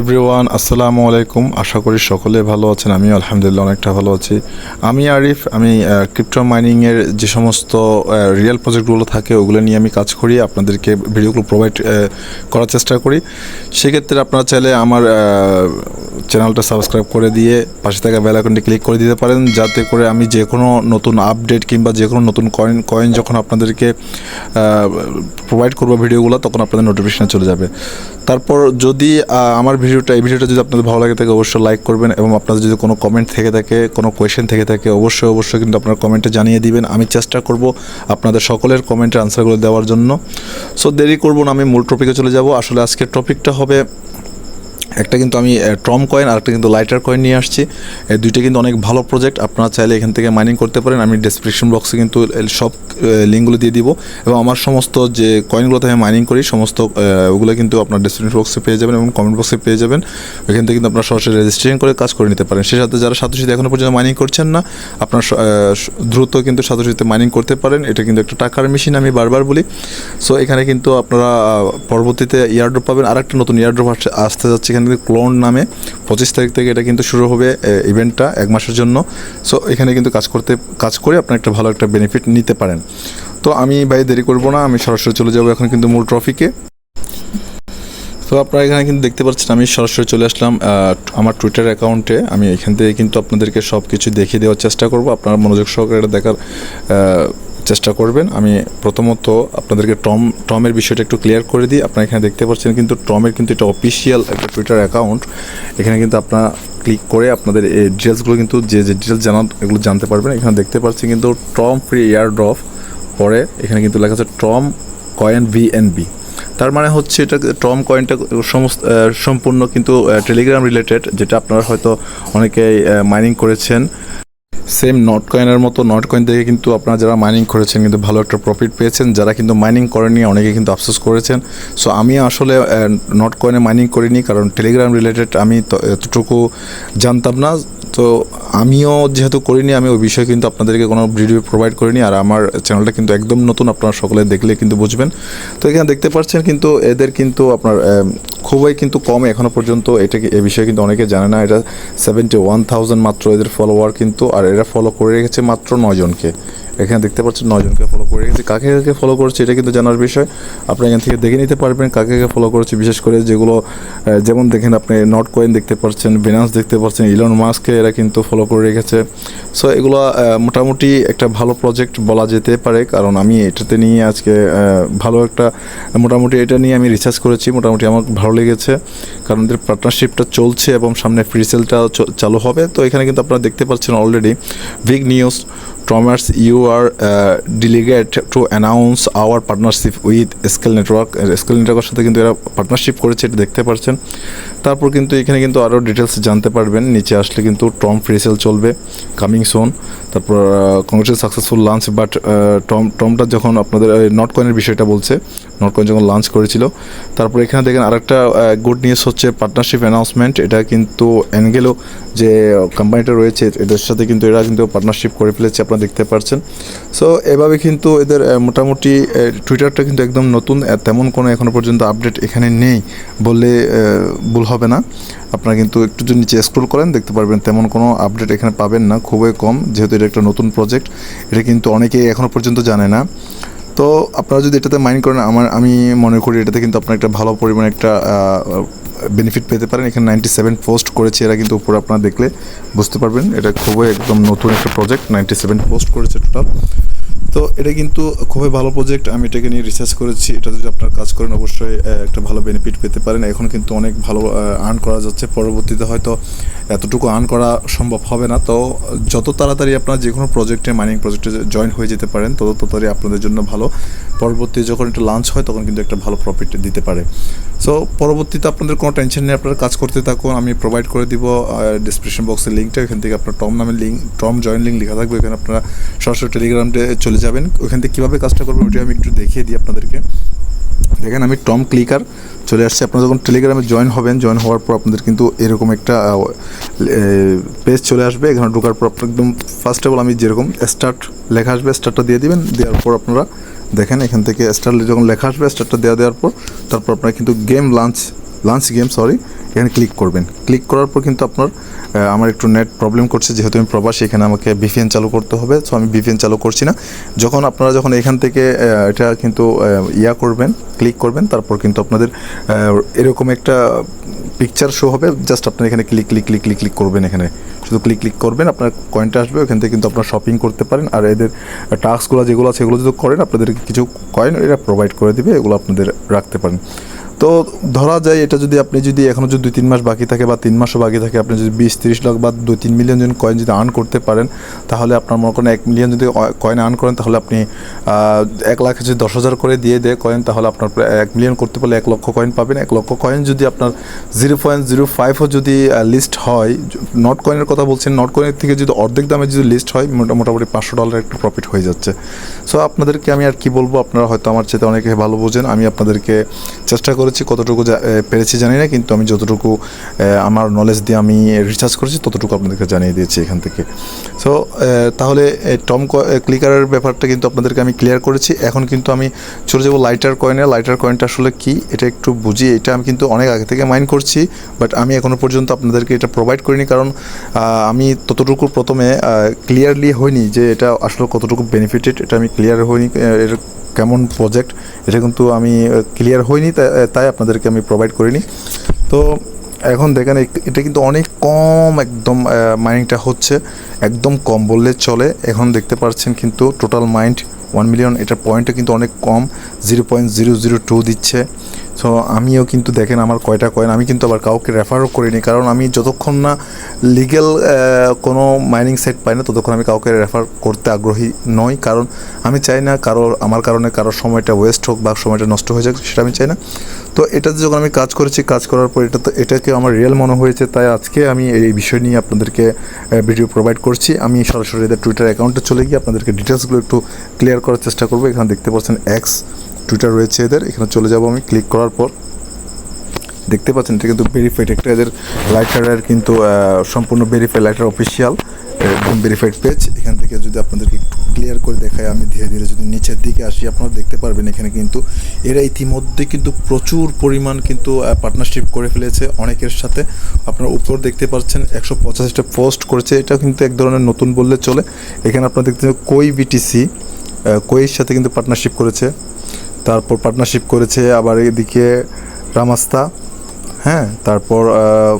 Everyone আসসালামু আলাইকুম আশা করি সকলে ভালো আছেন আমি আলহামদুলিল্লাহ অনেকটা ভালো আছি। আমি আরিফ, আমি ক্রিপ্টো মাইনিংয়ের যে সমস্ত রিয়েল প্রজেক্টগুলো থাকে, ওগুলো নিয়ে আমি কাজ করি, আপনাদেরকে ভিডিওগুলো প্রোভাইড করার চেষ্টা করি। সেক্ষেত্রে আপনারা চাইলে আমার চ্যানেলটা সাবস্ক্রাইব করে দিয়ে পাশে থাকা বেল ক্লিক করে দিতে পারেন, যাতে করে আমি যে কোনো নতুন আপডেট কিংবা যে কোনো নতুন কয়েন কয়েন যখন আপনাদেরকে প্রোভাইড করব ভিডিওগুলো, তখন আপনাদের নোটিফিকেশান চলে যাবে। তারপর যদি আমার ভিডিওটা, এই ভিডিওটা যদি আপনাদের ভালো লাগে থাকে, অবশ্যই লাইক করবেন এবং আপনাদের যদি কোনো কমেন্ট থেকে থাকে, কোনো কোয়েশ্চেন থেকে থাকে, অবশ্যই অবশ্যই কিন্তু আপনার কমেন্টে জানিয়ে দিবেন। আমি চেষ্টা করব আপনাদের সকলের কমেন্টের আনসারগুলো দেওয়ার জন্য। সো দেরি করব না, আমি মূল টপিকে চলে যাব। আসলে আজকের টপিকটা হবে একটা কিন্তু আমি ট্রম কয়েন আর একটা কিন্তু লাইটার কয়েন নিয়ে আসছি। এই দুইটা কিন্তু অনেক ভালো প্রজেক্ট আপনারা চাইলে এখান থেকে মাইনিং করতে পারেন। আমি ডেসক্রিপশন বক্সে কিন্তু সব লিঙ্কগুলো দিয়ে দিব। এবং আমার সমস্ত যে কয়েনগুলোতে আমি মাইনিং করি, সমস্ত ওগুলো কিন্তু আপনার ডেসক্রিপশন বক্সে পেয়ে যাবেন এবং কমেন্ট বক্সে পেয়ে যাবেন। এখান থেকে কিন্তু আপনারা সরাসরি রেজিস্ট্রেশন করে কাজ করে নিতে পারেন। সেই সাথে যারা সাতোশিতে এখনও পর্যন্ত মাইনিং করছেন না, আপনার স- স- দ্রুত কিন্তু সাতোশিতে মাইনিং করতে পারেন। এটা কিন্তু একটা টাকার মেশিন আমি বারবার বলি। সো এখানে কিন্তু আপনারা পরবর্তীতে ইয়ারড্রপ পাবেন। আর একটা নতুন ইয়ারড্রপ আসতে যাচ্ছে এখানে কিন্তু ক্লোন নামে পঁচিশ তারিখ থেকে এটা কিন্তু শুরু হবে ইভেন্টটা এক মাসের জন্য। সো এখানে কিন্তু কাজ করতে, কাজ করে আপনার একটা ভালো একটা বেনিফিট নিতে পারেন। তো আমি ভাই দেরি করব না, আমি সরাসরি চলে যাব এখন কিন্তু মূল ট্রফিকে তো আপনারা এখানে কিন্তু দেখতে পাচ্ছেন, আমি সরাসরি চলে আসলাম আমার টুইটার অ্যাকাউন্টে আমি এখান থেকে কিন্তু আপনাদেরকে সব কিছু দেখিয়ে দেওয়ার চেষ্টা করব। আপনারা মনোযোগ সহকারে দেখার চেষ্টা করবেন। আমি প্রথমত আপনাদেরকে টম, টমের বিষয়টা একটু ক্লিয়ার করে দিই। আপনারা এখানে দেখতে পাচ্ছেন কিন্তু টমের কিন্তু এটা অফিসিয়াল একটা টুইটার অ্যাকাউন্ট এখানে কিন্তু আপনারা ক্লিক করে আপনাদের এই ডিটেলসগুলো কিন্তু যে যে ডিটেলস জানান, এগুলো জানতে পারবেন। এখানে দেখতে পাচ্ছেন কিন্তু টম ফ্রি এয়ার ড্রপ পরে এখানে কিন্তু লেখা আছে টম কয়েন ভিএনবি তার মানে হচ্ছে এটা টম কয়েনটা সমস্ত সম্পূর্ণ কিন্তু টেলিগ্রাম রিলেটেড যেটা আপনারা হয়তো অনেকেই মাইনিং করেছেন। সেম নট কয়েনের মতো নট কয়েন থেকে কিন্তু আপনারা যারা মাইনিং করেছেন কিন্তু ভালো একটা প্রফিট পেয়েছেন। যারা কিন্তু মাইনিং করেনি অনেকে কিন্তু আফসোস করেছেন। সো আমি আসলে নট কয়েনে মাইনিং করিনি, কারণ টেলিগ্রাম রিলেটেড আমি এতটুকু জানতাম না। তো আমিও যেহেতু করিনি, আমি ওই বিষয়ে কিন্তু আপনাদেরকে কোনো ভিডিও প্রোভাইড করিনি, আর আমার চ্যানেলটা কিন্তু একদম নতুন, আপনারা সকলে দেখলে কিন্তু বুঝবেন। তো এখানে দেখতে পাচ্ছেন কিন্তু এদের কিন্তু আপনার খুবই কিন্তু কম এখনও পর্যন্ত, এটা এ বিষয়ে কিন্তু অনেকে জানে না, এটা সেভেন্টি ওয়ান থাউজেন্ড মাত্র এদের ফলোয়ার কিন্তু, আর এরা ফলো করে রেখেছে মাত্র নয়জনকে এখানে দেখতে পাচ্ছেন নয়জনকে ফলো করে রেখেছে। কাকে কাকে ফলো করেছে এটা কিন্তু জানার বিষয়। আপনি এখান থেকে দেখে নিতে পারবেন কাকে কাকে ফলো করেছে। বিশেষ করে যেগুলো যেমন দেখেন আপনি নট কয়েন দেখতে পাচ্ছেন বিনান্স দেখতে পাচ্ছেন ইলন মাস্ককে এরা কিন্তু ফলো করে রেখেছে। সো এগুলো মোটামুটি একটা ভালো প্রজেক্ট বলা যেতে পারে। কারণ আমি এটাতে নিয়ে আজকে ভালো একটা, মোটামুটি এটা নিয়ে আমি রিসার্চ করেছি। মোটামুটি আমার ভালো লেগেছে। কারণ এদের পার্টনারশিপটা চলছে এবং সামনে ফ্রি সেলটা চালু হবে। তো এখানে কিন্তু আপনারা দেখতে পাচ্ছেন already big news Thomas, you are uh, delegate to announce our partnership with scale network scale নেটওয়ার্কের সাথে কিন্তু এরা পার্টনারশিপ করেছে এটা দেখতে পাচ্ছেন তারপর কিন্তু এখানে কিন্তু আরও ডিটেলস জানতে পারবেন। নিচে আসলে কিন্তু টম ফ্রিসেল চলবে কামিং সোন তারপর congrats successful launch but Tom টমটা যখন আপনাদের নট কয়েনের বিষয়টা বলছে নট কয়েন যখন লাঞ্চ করেছিল তারপর এখানে দেখেন আরেকটা গুড নিউজ হচ্ছে পার্টনারশিপ অ্যানাউন্সমেন্ট এটা কিন্তু অ্যানগেলো যে কোম্পানিটা রয়েছে এদের সাথে কিন্তু এরা কিন্তু পার্টনারশিপ করে ফেলেছে। আপনারা দেখতে পাচ্ছেন সো এভাবে কিন্তু এদের মোটামুটি টুইটারটা কিন্তু একদম নতুন। তেমন কোনো এখনও পর্যন্ত আপডেট এখানে নেই বললে ভুল হবে না। আপনারা কিন্তু একটু যদি নিচে স্ক্রল করেন, দেখতে পারবেন তেমন কোনো আপডেট এখানে পাবেন না। খুবই কম, যেহেতু এটা একটা নতুন প্রজেক্ট এটা কিন্তু অনেকেই এখনও পর্যন্ত জানে না। তো, আপনারা যদি এটাতে মাইন্ড করেন, আমার, আমি মনে করি এটাতে কিন্তু আপনার একটা ভালো পরিমাণে একটা বেনিফিট পেতে পারেন। এখানে নাইনটি সেভেন পোস্ট করেছে এরা কিন্তু উপরে আপনারা দেখলে বুঝতে পারবেন। এটা খুবই একদম নতুন একটা প্রজেক্ট নাইনটি সেভেন পোস্ট করেছে টোটাল তো এটা কিন্তু খুবই ভালো প্রজেক্ট আমি এটাকে নিয়ে রিসার্চ করেছি। এটা যদি আপনার কাজ করেন, অবশ্যই একটা ভালো বেনিফিট পেতে পারেন। এখন কিন্তু অনেক ভালো আর্ন করা যাচ্ছে। পরবর্তীতে হয়তো এতটুকু আর্ন করা সম্ভব হবে না। তো যত তাড়াতাড়ি আপনার যে কোনো প্রজেক্টে মাইনিং প্রজেক্টে জয়েন হয়ে যেতে পারেন, তত তাড়াতাড়ি আপনাদের জন্য ভালো। পরবর্তী যখন এটা লঞ্চ হয়, তখন কিন্তু একটা ভালো প্রফিট দিতে পারে। সো পরবর্তীতে আপনাদের কোনো টেনশন নেই। আপনারা কাজ করতে থাকুন। আমি প্রোভাইড করে দিব ডিসক্রিপশন বক্সের লিঙ্কটা এখান থেকে আপনার টম নামের লিঙ্ক টম জয়েন লিঙ্ক লেখা থাকবে। এখানে আপনারা সরাসরি টেলিগ্রামে চলে যাবেন। ওখান থেকে কীভাবে কাজটা করবেন ওটা আমি একটু দেখিয়ে দিই আপনাদেরকে। দেখেন, আমি টম ক্লিকার চলে আসছি। আপনারা যখন টেলিগ্রামে জয়েন হবেন জয়েন হওয়ার পর আপনাদের কিন্তু এরকম একটা পেজ চলে আসবে। এখানে ঢোকার পর আপনার একদম ফার্স্ট অফ অল আমি যেরকম স্টার্ট লেখা আসবে স্টার্টটা দিয়ে দিবেন। দেওয়ার পর আপনারা দেখেন, এখান থেকে স্টার্ট যখন লেখা আসবে স্টার্টটা দেওয়া দেওয়ার পর তারপর আপনারা কিন্তু game launch launch game sorry এখানে ক্লিক করবেন। ক্লিক করার পর কিন্তু আপনার আমার একটু নেট প্রবলেম করছে, যেহেতু আমি প্রবাসী, এখানে আমাকে বিপিএন চালু করতে হবে সো আমি বিপিএন চালু করছি না। যখন আপনারা যখন এখান থেকে এটা কিন্তু ইয়া করবেন ক্লিক করবেন, তারপর কিন্তু আপনাদের এরকম একটা পিকচার শো হবে জাস্ট আপনার এখানে click click click click click করবেন এখানে। শুধু ক্লিক ক্লিক করবেন, আপনার কয়েনটা আসবে, ওখান থেকে কিন্তু আপনার শপিং করতে পারেন, আর এদের টাস্কগুলো যেগুলো আছে, এগুলো যদি করেন, আপনাদের কিছু কয়েন এরা প্রোভাইড করে দেবে, এগুলো আপনাদের রাখতে পারেন। তো ধরা যায় এটা যদি আপনি যদি এখনও যদি দুই, তিন মাস বাকি থাকে বা তিন মাসও বাকি থাকে, আপনি যদি বিশ, তিরিশ লাখ বা দুই, তিন মিলিয়ন জন কয়েন যদি আর্ন করতে পারেন, তাহলে আপনার মনে করেন এক মিলিয়ন যদি কয়েন আর্ন করেন, তাহলে আপনি এক লাখ যদি দশ হাজার করে দিয়ে দেয় কয়েন তাহলে আপনার এক মিলিয়ন করতে পারলে এক লক্ষ কয়েন পাবেন। এক লক্ষ কয়েন যদি আপনার জিরো পয়েন্ট জিরো ফাইভও যদি লিস্ট হয় নট কয়েনের কথা বলছেন নট কয়েনের থেকে যদি অর্ধেক দামে যদি লিস্ট হয়, মোটা- মোটামুটি পাঁচশো ডলার একটু প্রফিট হয়ে যাচ্ছে। সো আপনাদেরকে আমি আর কি বলব, আপনারা হয়তো আমার চেয়ে অনেকে ভালো বোঝেন, আমি আপনাদেরকে চেষ্টা করেছি কতটুকু পেরেছি জানি না কিন্তু আমি যতটুকু আমার নলেজ দিয়ে আমি রিসার্চ করেছি ততটুকু আপনাদেরকে জানিয়ে দিয়েছি এখান থেকে। সো তাহলে টম ক্লিকারের ব্যাপারটা কিন্তু আপনাদেরকে আমি ক্লিয়ার করেছি। এখন কিন্তু আমি চলে যাব লাইটার কয়েনে লাইটার কয়েনটা আসলে কি এটা একটু বুঝি এটা আমি কিন্তু অনেক আগে থেকে মাইন্ড করছি বাট আমি এখনও পর্যন্ত আপনাদেরকে এটা প্রোভাইড করিনি কারণ আমি ততটুকু প্রথমে ক্লিয়ারলি হইনি যে এটা আসলে কতটুকু বেনিফিটেড এটা আমি ক্লিয়ার আহ, এর কেমন প্রজেক্ট এটা কিন্তু আমি ক্লিয়ার হয়নি তাই- আপনাদেরকে আমি প্রোভাইড করিনি। তো এখন দেখেন এটা কিন্তু অনেক কম একদম মাইনিংটা হচ্ছে, একদম কম বললে চলে। এখন দেখতে পাচ্ছেন কিন্তু টোটাল মাইন্ড ওয়ান মিলিয়ন এটার পয়েন্টটা কিন্তু অনেক কম zero point zero zero two দিচ্ছে। সো আমিও কিন্তু দেখেন আমার কয়টা কয়েন আমি কিন্তু আবার কাউকে রেফারও করিনি, কারণ আমি যতক্ষণ না লিগেল কোনো মাইনিং সাইট পাই না, ততক্ষণ আমি কাউকে রেফার করতে আগ্রহী নই। কারণ আমি চাই না কারও, আমার কারণে কারোর সময়টা ওয়েস্ট হোক বা সময়টা নষ্ট হয়ে যাক, সেটা আমি চাই না। তো এটাতে যখন আমি কাজ করেছি, কাজ করার পর এটা তো এটাকে আমার রিয়েল মনে হয়েছে, তাই আজকে আমি এই বিষয় নিয়ে আপনাদেরকে ভিডিও প্রোভাইড করছি। আমি সরাসরি এদের টুইটার অ্যাকাউন্টে চলে গিয়ে আপনাদেরকে ডিটেলসগুলো একটু ক্লিয়ার করার চেষ্টা করব। এখানে দেখতে পাচ্ছেন এক্স টুইটার রয়েছে এদের। এখানে চলে যাব আমি, ক্লিক করার পর। দেখতে পাচ্ছেন, এটা কিন্তু ভেরিফাইড একটা এদের লাইটারের কিন্তু সম্পূর্ণ ভেরিফাইড লাইটার অফিসিয়াল একদম ভেরিফাইড পেজ এখান থেকে যদি আপনাদেরকে একটু ক্লিয়ার করে দেখাই, আমি ধীরে ধীরে যদি নিচের দিকে আসি, আপনারা দেখতে পারবেন এখানে কিন্তু এরা ইতিমধ্যে কিন্তু প্রচুর পরিমাণ কিন্তু পার্টনারশিপ করে ফেলেছে অনেকের সাথে। আপনারা উপর দেখতে পাচ্ছেন, একশো পঁচাশিটা পোস্ট করেছে। এটা কিন্তু এক ধরনের নতুন বললে চলে। এখানে আপনারা দেখতে কই বিটিসি কইয়ের সাথে কিন্তু পার্টনারশিপ করেছে। তারপর পার্টনারশিপ করেছে আবার এদিকে রামাস্তা হ্যাঁ? তারপর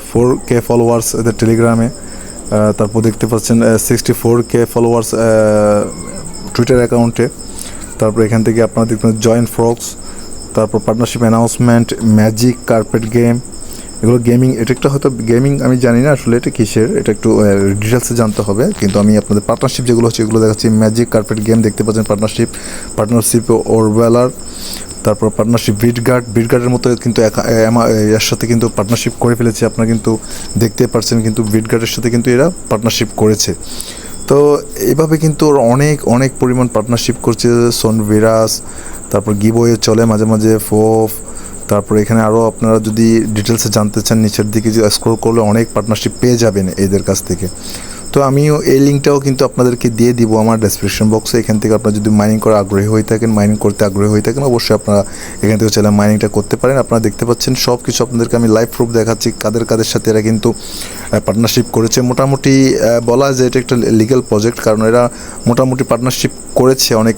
ফোর কে ফলোয়ার্স এদের টেলিগ্রামে তারপর দেখতে পাচ্ছেন sixty four K followers Twitter অ্যাকাউন্টে তারপর এখান থেকে আপনারা দেখবেন জয়েন্ট ফ্রকস তারপর partnership announcement magic carpet game এগুলো গেমিং এটা একটা হয়তো গেমিং আমি জানি না আসলে এটা কিসের, এটা একটু ডিটেলসে জানতে হবে, কিন্তু আমি আপনাদের পার্টনারশিপ যেগুলো হচ্ছে এগুলো দেখাচ্ছি। ম্যাজিক কার্পেট গেম দেখতে পাচ্ছেন পার্টনারশিপ পার্টনারশিপ ওরবেলার তারপর পার্টনারশিপ বিটগার্ড বিটগার্ডের মতো কিন্তু এর সাথে কিন্তু পার্টনারশিপ করে ফেলেছে, আপনারা কিন্তু দেখতে পারছেন, কিন্তু বিটগার্ডের সাথে কিন্তু এরা পার্টনারশিপ করেছে। তো এইভাবে কিন্তু ওরা অনেক অনেক পরিমাণ পার্টনারশিপ করছে সনভিরাস তারপর গিবয়ে চলে মাঝে মাঝে ফোফ তারপর এখানে আরও আপনারা যদি ডিটেলসে জানতে চান, নিচের দিকে যে স্ক্রল করলে অনেক পার্টনারশিপ পেয়ে যাবেন এদের কাছ থেকে। তো আমিও এই লিঙ্কটাও কিন্তু আপনাদেরকে দিয়ে দিব আমার ডেসক্রিপশন বক্সে এখান থেকে আপনারা যদি মাইনিং করা আগ্রহী হয়ে থাকেন মাইনিং করতে আগ্রহী হয়ে থাকেন, অবশ্যই আপনারা এখান থেকে চাইলে মাইনিংটা করতে পারেন। আপনারা দেখতে পাচ্ছেন সব কিছু আপনাদেরকে আমি লাইভ প্রুফ দেখাচ্ছি, কাদের কাদের সাথে এরা কিন্তু পার্টনারশিপ করেছে। মোটামুটি বলা যায় এটা একটা লিগ্যাল প্রজেক্ট কারণ এরা মোটামুটি পার্টনারশিপ করেছে অনেক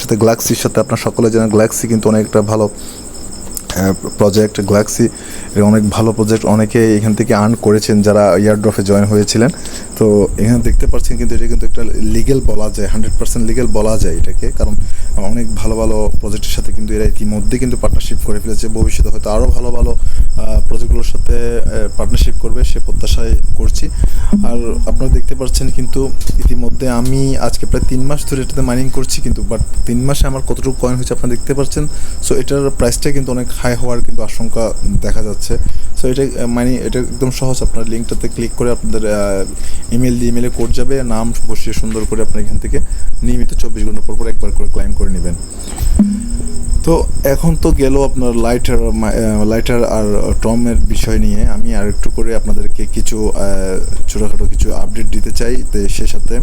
সাথে গ্লাক্সির সাথে। আপনার সকলে জানেন গ্লাক্সি কিন্তু অনেকটা ভালো প্রজেক্ট গ্যালাক্সি এর অনেক ভালো প্রজেক্ট অনেকে এখান থেকে আর্ন করেছেন যারা ইয়ারড্রফে জয়েন হয়েছিলেন। তো এখানে দেখতে পাচ্ছেন কিন্তু এটা কিন্তু একটা লিগেল বলা যায় হান্ড্রেড পার্সেন্ট লিগেল বলা যায় এটাকে। কারণ অনেক ভালো ভালো প্রজেক্টের সাথে কিন্তু এরা ইতিমধ্যে কিন্তু পার্টনারশিপ করে ফেলেছে। ভবিষ্যতে হয়তো আরও ভালো ভালো প্রজেক্টগুলোর সাথে পার্টনারশিপ করবে সে প্রত্যাশায় করছি। আর আপনারা দেখতে পাচ্ছেন কিন্তু ইতিমধ্যে আমি আজকে প্রায় তিন মাস ধরে এটাতে মাইনিং করছি কিন্তু বাট তিন মাসে আমার কতটুকু কয়েন হয়েছে আপনারা দেখতে পাচ্ছেন। সো এটার প্রাইসটা কিন্তু অনেক হাই হওয়ার কিন্তু আশঙ্কা দেখা যাচ্ছে। সো এটা মানে এটা একদম সহজ। আপনার লিঙ্কটাতে ক্লিক করে আপনাদের ইমেল দিয়ে ইমেলে কোড যাবে, নাম বসিয়ে সুন্দর করে আপনি এখান থেকে নিয়মিত চব্বিশ ঘণ্টা পর পর একবার করে ক্লাইম করে নেবেন। তো এখন তো গেল আপনার লাইটার লাইটার আর টমের বিষয় নিয়ে। আমি আর একটু করে আপনাদেরকে কিছু ছোটোখাটো কিছু আপডেট দিতে চাই, তো সে সাথে।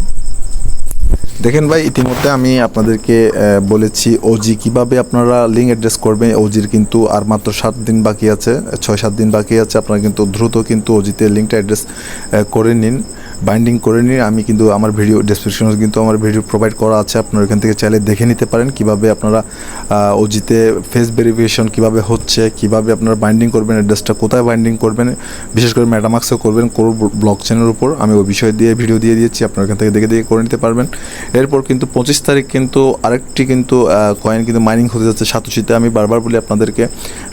দেখেন ভাই, ইতিমধ্যে আমি আপনাদেরকে বলেছি ওজি কীভাবে আপনারা লিঙ্ক অ্যাড্রেস করবেন। ওজির কিন্তু আর মাত্র সাত দিন বাকি আছে, ছয় সাত দিন বাকি আছে। আপনারা কিন্তু দ্রুত কিন্তু ওজিতে লিঙ্কটা অ্যাড্রেস করে নিন। বাইন্ডিং করে নিয়ে আমি কিন্তু আমার ভিডিও ডেসক্রিপশনে কিন্তু আমার ভিডিও প্রোভাইড করা আছে। আপনারা এখান থেকে চাইলে দেখে নিতে পারেন কীভাবে আপনারা ওজিতে ফেস ভেরিফিকেশন কীভাবে হচ্ছে, কীভাবে আপনারা বাইন্ডিং করবেন অ্যাড্রেসটা কোথায় বাইন্ডিং করবেন, বিশেষ করে ম্যাটামাক্সও করবেন কোর ব্লক চেনের উপর। আমি ওই বিষয় দিয়ে ভিডিও দিয়ে দিয়েছি, আপনারা এখান থেকে দেখে দেখে করে নিতে পারবেন। এরপর কিন্তু পঁচিশ তারিখ কিন্তু আরেকটি কিন্তু কয়েন কিন্তু মাইনিং হতে যাচ্ছে সাতোশিতে। আমি বারবার বলি আপনাদেরকে,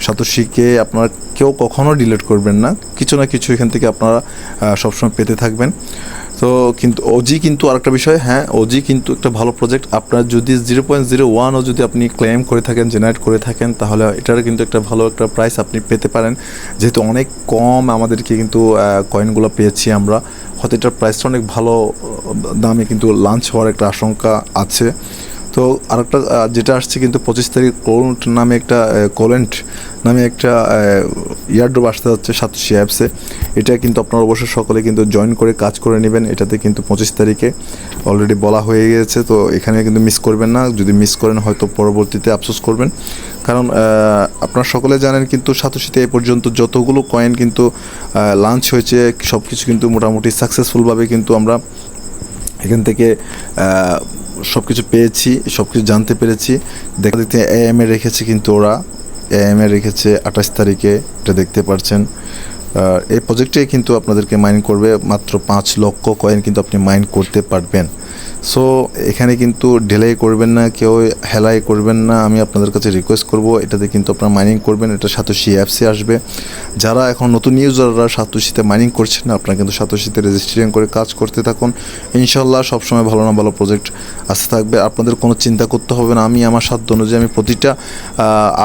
সাতোশিকে আপনারা কেউ কখনো ডিলিট করবেন না। কিছু না কিছু এখান থেকে আপনারা সবসময় পেতে থাকবেন। তো কিন্তু ওজি কিন্তু আরেকটা বিষয় হ্যাঁ ওজি কিন্তু একটা ভালো প্রজেক্ট আপনার যদি জিরো পয়েন্ট জিরো ওয়ানও যদি আপনি ক্লেম করে থাকেন জেনারেট করে থাকেন, তাহলে এটার কিন্তু একটা ভালো একটা প্রাইস আপনি পেতে পারেন। যেহেতু অনেক কম আমাদেরকে কিন্তু কয়েনগুলো পেয়েছি আমরা। হয়তো এটার প্রাইসটা অনেক ভালো দামে কিন্তু লাঞ্চ হওয়ার একটা আশঙ্কা আছে। তো আরেকটা যেটা আসছে কিন্তু পঁচিশ তারিখ কোলেন্ট নামে একটা কোলেন্ট নামে একটা ইয়ারড্রপ আসতে যাচ্ছে সাতশি অ্যাপসে। এটা কিন্তু আপনারা অবশ্যই সকলে কিন্তু জয়েন করে কাজ করে নেবেন। এটাতে কিন্তু পঁচিশ তারিখে অলরেডি বলা হয়ে গেছে তো এখানে কিন্তু মিস করবেন না। যদি মিস করেন, হয়তো পরবর্তীতে আফসোস করবেন। কারণ আপনারা সকলে জানেন কিন্তু সাতশিতে এ পর্যন্ত যতগুলো কয়েন কিন্তু লাঞ্চ হয়েছে সব কিছু কিন্তু মোটামুটি সাকসেসফুলভাবে কিন্তু আমরা এখান থেকে সব কিছু পেয়েছি সব কিছু জানতে পেরেছি। দেখা দেখতে এ এম এ রেখেছে কিন্তু ওরা। এএম এ রেখেছে আঠাশ তারিখে, এটা দেখতে পারছেন। এই প্রজেক্টে কিন্তু আপনাদেরকে মাইন করবে মাত্র পাঁচ লক্ষ কয়েন কিন্তু আপনি মাইন করতে পারবেন। সো এখানে কিন্তু ঢেলাই করবেন না, কেউ হেলাই করবেন না। আমি আপনাদের কাছে রিকোয়েস্ট করব, এটাতে কিন্তু আপনারা মাইনিং করবেন, এটা সাতোশি অ্যাপসে আসবে। যারা এখন নতুন ইউজাররা সাতোশিতে মাইনিং করছেন না, আপনারা কিন্তু সাতোশিতে রেজিস্ট্রেশন করে কাজ করতে থাকুন। ইনশাল্লাহ সবসময় ভালো না ভালো প্রজেক্ট আসতে থাকবে। আপনাদের কোনো চিন্তা করতে হবে না। আমি আমার সাধ্য অনুযায়ী আমি প্রতিটা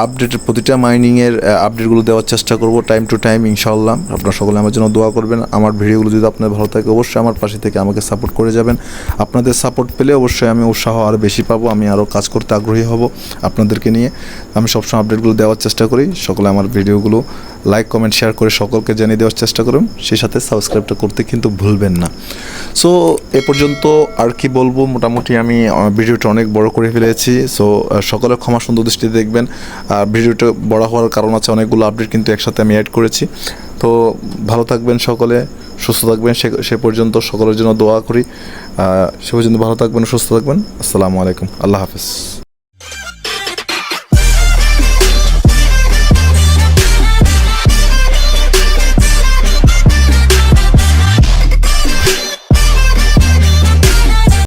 আপডেটের প্রতিটা মাইনিংয়ের আপডেটগুলো দেওয়ার চেষ্টা করব টাইম টু টাইম ইনশাল্লাহ আপনারা সকলে আমার জন্য দোয়া করবেন। আমার ভিডিওগুলো যদি আপনার ভালো থাকে, অবশ্যই আমার পাশে থেকে আমাকে সাপোর্ট করে যাবেন। আপনাদের সাপোর্ট পেলে অবশ্যই আমি উৎসাহ আরও বেশি পাবো, আমি আরও কাজ করতে আগ্রহী হব আপনাদেরকে নিয়ে। আমি সবসময় আপডেটগুলো দেওয়ার চেষ্টা করি, সকলে আমার ভিডিওগুলো লাইক কমেন্ট শেয়ার করে সকলকে জানিয়ে দেওয়ার চেষ্টা করুন। সেই সাথে সাবস্ক্রাইবটা করতে কিন্তু ভুলবেন না। সো এ পর্যন্ত আর কি বলব, মোটামুটি আমি ভিডিওটা অনেক বড় করে ফেলেছি। সো সকলে ক্ষমা সুন্দর দৃষ্টিতে দেখবেন। আর ভিডিওটা বড় হওয়ার কারণ আছে, অনেকগুলো আপডেট কিন্তু একসাথে আমি অ্যাড করেছি। তো ভালো থাকবেন সকলে, সুস্থ থাকবেন। সে সে পর্যন্ত সকলের জন্য দোয়া করি। সে পর্যন্ত ভালো থাকবেন, সুস্থ থাকবেন। আসসালামু আলাইকুম। আল্লাহ হাফিজ।